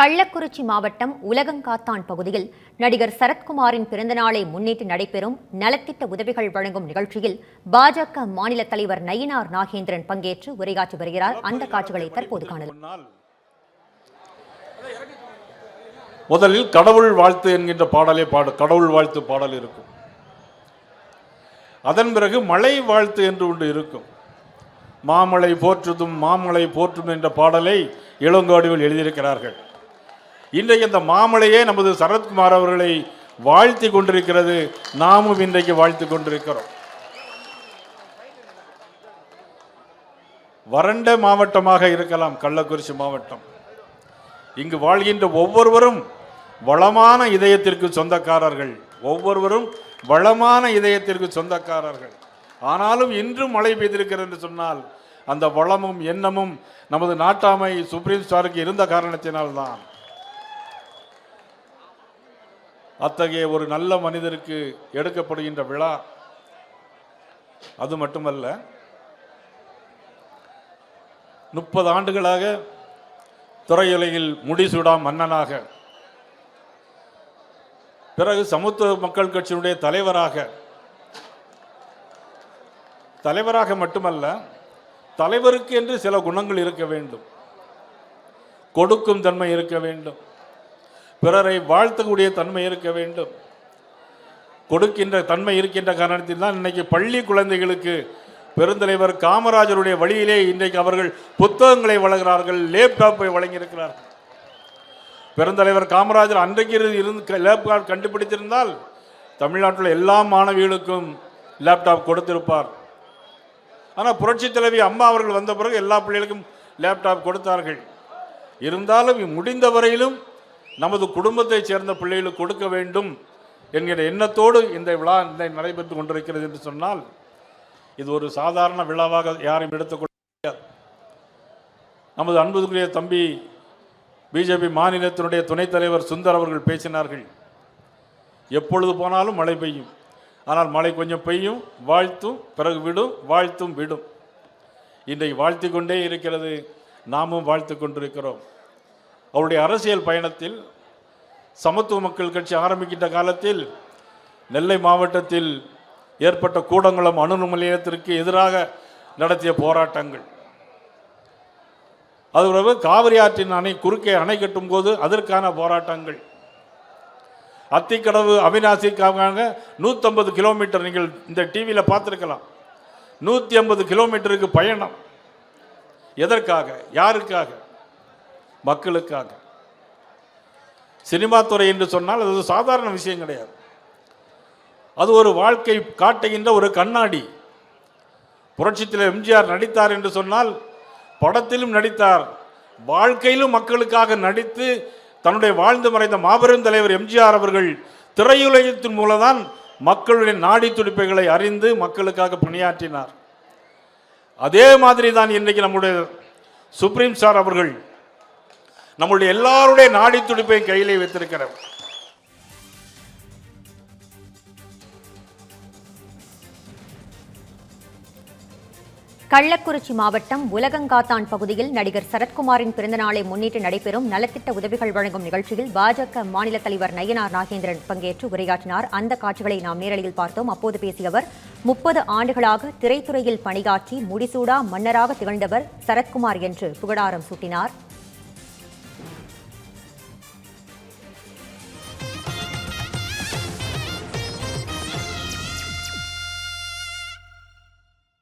கள்ளக்குறிச்சி மாவட்டம் உலகங்காத்தான் பகுதியில் நடிகர் சரத்குமாரின் பிறந்தநாளை முன்னிட்டு நடைபெறும் நலத்திட்ட உதவிகள் வழங்கும் நிகழ்ச்சியில் பாஜக மாநில தலைவர் நயினார் நாகேந்திரன் பங்கேற்று உரையாற்றி வருகிறார். அந்த காட்சிகளை தற்போது காணலாம். முதலில் கடவுள் வாழ்த்து என்கின்ற பாடலே பாடு கடவுள் வாழ்த்து பாடல் இருக்கும். அதன் பிறகு மழை வாழ்த்து என்று ஒன்று இருக்கும். மாமலை போற்றுதும் மாமலை போற்றும் என்ற பாடலை இளங்கோடிகள் எழுதியிருக்கிறார்கள். இன்றைக்கு இந்த மாமலையே நமது சரத்குமார் அவர்களை வாழ்த்தி கொண்டிருக்கிறது. நாமும் இன்றைக்கு வாழ்த்து கொண்டிருக்கிறோம். வறண்ட மாவட்டமாக இருக்கலாம் கள்ளக்குறிச்சி மாவட்டம். இங்கு வாழ்கின்ற ஒவ்வொருவரும் வளமான இதயத்திற்கு சொந்தக்காரர்கள். ஒவ்வொருவரும் வளமான இதயத்திற்கு சொந்தக்காரர்கள். ஆனாலும் இன்றும் மழை பெய்திருக்கிறது என்று சொன்னால் அந்த வளமும் எண்ணமும் நமது நாட்டாமை சுப்ரீம் ஸ்டாருக்கு இருந்த காரணத்தினால்தான் அத்தகைய ஒரு நல்ல மனிதருக்கு எடுக்கப்படுகின்ற விழா அது மட்டுமல்ல முப்பது ஆண்டுகளாக துறையுலகில் முடிசூடா மன்னனாக பிறகு சமத்துவ மக்கள் கட்சியினுடைய தலைவராக தலைவராக மட்டுமல்ல தலைவருக்கு என்று சில குணங்கள் இருக்க வேண்டும் கொடுக்கும் தன்மை இருக்க வேண்டும். பிறரை வாழ்த்தக்கூடிய தன்மை இருக்க வேண்டும். கொடுக்கின்ற தன்மை இருக்கின்ற காரணத்தில் தான் இன்னைக்கு பள்ளி குழந்தைகளுக்கு பெருந்தலைவர் காமராஜருடைய வழியிலே இன்றைக்கு அவர்கள் புத்தகங்களை வழங்குகிறார்கள் லேப்டாப்பை வழங்கியிருக்கிறார்கள் பெருந்தலைவர் காமராஜர் அன்றைக்கு இருந்து லேப்டாப் கண்டுபிடித்திருந்தால் தமிழ்நாட்டில் எல்லா மாணவிகளுக்கும் லேப்டாப் கொடுத்திருப்பார். ஆனால் புரட்சி தலைவி அம்மா அவர்கள் வந்த பிறகு எல்லா பிள்ளைகளுக்கும் லேப்டாப் கொடுத்தார்கள். இருந்தாலும் முடிந்த வரையிலும் நமது குடும்பத்தைச் சேர்ந்த பிள்ளைகளுக்கு கொடுக்க வேண்டும் என்கிற எண்ணத்தோடு இந்த விழா நடைபெற்று கொண்டிருக்கிறது என்று சொன்னால் இது ஒரு சாதாரண விழாவாக யாரையும் எடுத்துக்கொள்ள முடியாது. நமது அன்புக்குரிய தம்பி பிஜேபி மாநிலத்தினுடைய துணைத் தலைவர் சுந்தர் அவர்கள் பேசினார்கள் எப்பொழுது போனாலும் மழை பெய்யும். ஆனால் மழை கொஞ்சம் பெய்யும் வாழ்த்தும் பிறகு விடும் வாழ்த்தும் விடும். இன்றைக்கு வாழ்த்தி கொண்டே இருக்கிறது நாமும் வாழ்த்து கொண்டிருக்கிறோம். அவருடைய அரசியல் பயணத்தில் சமத்துவ மக்கள் கட்சி ஆரம்பிக்கின்ற காலத்தில் நெல்லை மாவட்டத்தில் ஏற்பட்ட கூடங்குளம் அணு நிலையத்திற்கு எதிராக நடத்திய போராட்டங்கள். அது பிறகு காவிரி ஆற்றின் அணை குறுக்கே அணை கட்டும் போது அதற்கான போராட்டங்கள். அத்திக்கடவு அவிநாசிக்காக நூற்றம்பது கிலோமீட்டர் நீங்கள் இந்த டிவியில் பார்த்துருக்கலாம். நூற்றி ஐம்பது கிலோமீட்டருக்கு பயணம். எதற்காக? யாருக்காக? மக்களுக்காக. சினிமா துறை என்று சொன்னால் அது சாதாரண விஷயம் கிடையாது. அது ஒரு வாழ்க்கை காட்டுகின்ற ஒரு கண்ணாடி. புரட்சித்தில் எம்ஜிஆர் நடித்தார் என்று சொன்னால் படத்திலும் நடித்தார். வாழ்க்கையிலும் மக்களுக்காக நடித்து தன்னுடைய வாழ்ந்து மறைந்த மாபெரும் தலைவர் எம்ஜிஆர் அவர்கள் திரையுலகத்தின் மூலம்தான் மக்களுடைய நாடி துடிப்புகளை அறிந்து மக்களுக்காக பணியாற்றினார். அதே மாதிரி தான் இன்றைக்கு நம்முடைய சுப்ரீம் சார் அவர்கள் நம்முடைய எல்லாருடைய நாடி துடிப்பையும் கையிலே வைத்திருக்கிறார் கள்ளக்குறிச்சி மாவட்டம் உலகங்காத்தான் பகுதியில் நடிகர் சரத்குமாரின் பிறந்தநாளை முன்னிட்டு நடைபெறும் நலத்திட்ட உதவிகள் வழங்கும் நிகழ்ச்சியில் பாஜக மாநில தலைவர் நயினார் நாகேந்திரன் பங்கேற்று உரையாற்றினார். அந்த காட்சிகளை நாம் நேரலையில் பார்த்தோம். அப்போது பேசிய அவர் முப்பது ஆண்டுகளாக திரைத்துறையில் பணியாற்றி முடிசூடா மன்னராக திகழ்ந்தவர் சரத்குமார் என்று புகழாரம் சூட்டினார்.